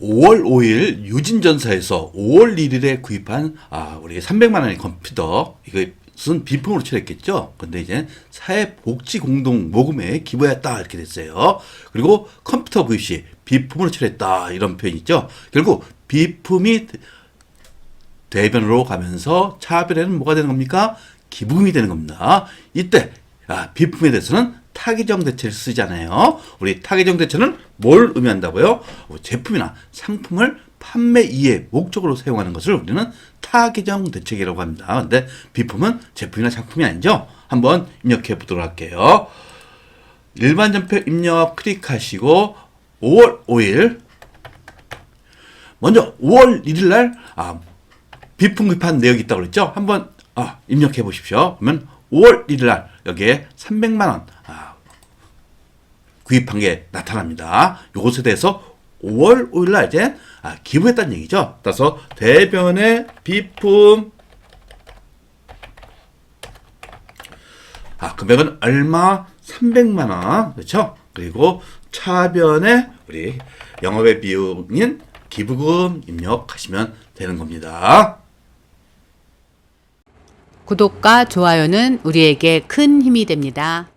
5월 5일 유진전사에서 5월 1일에 구입한 아, 우리 300만 원의 컴퓨터 이것은 비품으로 처리했겠죠. 근데 이제 사회복지 공동 모금에 기부했다 이렇게 됐어요. 그리고 컴퓨터 구입 시 비품으로 처리했다 이런 표현이 있죠. 결국 비품이 대변으로 가면서 차별에는 뭐가 되는 겁니까? 기부금이 되는 겁니다. 이때 아, 비품에 대해서는 타기정 대체를 쓰잖아요. 우리 타기정 대체는 뭘 의미한다고요? 어, 제품이나 상품을 판매 이해 목적으로 사용하는 것을 우리는 타기정 대책이라고 합니다. 근데 비품은 제품이나 상품이 아니죠. 한번 입력해 보도록 할게요. 일반 전표 입력 클릭하시고 5월 5일 먼저 5월 1일 날 아, 비품 구입한 내역이 있다고 그랬죠? 한번 아, 입력해 보십시오. 그러면 5월 1일 날 여기에 300만 원 아, 구입한 게 나타납니다. 요것에 대해서 5월 5일 날 이제 아, 기부했다는 얘기죠. 따라서 대변의 비품 아, 금액은 얼마? 300만 원. 그렇죠? 그리고 차변에 우리 영업의 비용인 기부금 입력하시면 되는 겁니다. 구독과 좋아요는 우리에게 큰 힘이 됩니다.